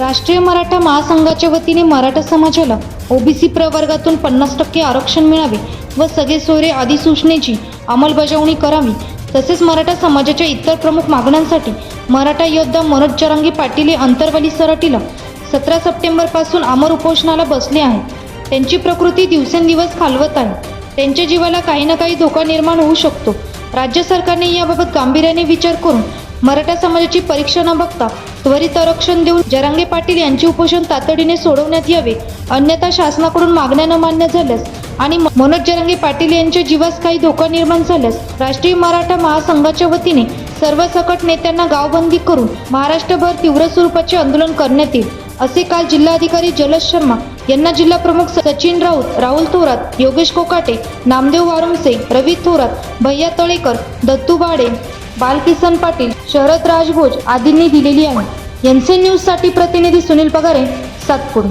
राष्ट्रीय मराठा महासंघाच्या वतीने मराठा समाजाला ओबीसी प्रवर्गातून पन्नास टक्के आरक्षण मिळावे व सगळे सोयरे अधिसूचनेची अंमलबजावणी करावी तसेच मराठा समाजाच्या इतर प्रमुख मागण्यांसाठी मराठा योद्धा मनोज जरांगी पाटील हे अंतरवाली सराटीला सतरा सप्टेंबरपासून अमर उपोषणाला बसले आहे त्यांची प्रकृती दिवसेंदिवस खालवत आहे. त्यांच्या जीवाला काही ना काही धोका निर्माण होऊ शकतो. राज्य सरकारने याबाबत गांभीर्याने विचार करून मराठा समाजाची परीक्षा न बघता त्वरित आरक्षण देऊन जरांगे पाटील यांचे उपोषण तातडीने सोडवण्यात यावे अन्यथा शासनाकडून मागण्या न मान्य झाल्यास आणि म- मनोज जरांगे पाटील यांच्या जीवास काही धोका निर्माण झाल्यास राष्ट्रीय मराठा महासंघाच्या वतीने सर्व सकट नेत्यांना गावबंदी करून महाराष्ट्रभर तीव्र स्वरूपाचे आंदोलन करण्यात येईल असे काल जिल्हाधिकारी जलज शर्मा यांना जिल्हा प्रमुख सचिन राऊत राहुल थोरात योगेश कोकाटे नामदेव वारुमसे रवी थोरात भैया तळेकर दत्तू बाडे बालकिसन पाटील शरद राजभोज आदींनी दिलेली आहे. एनसी न्यूजसाठी प्रतिनिधी सुनील पगारे सातपूर.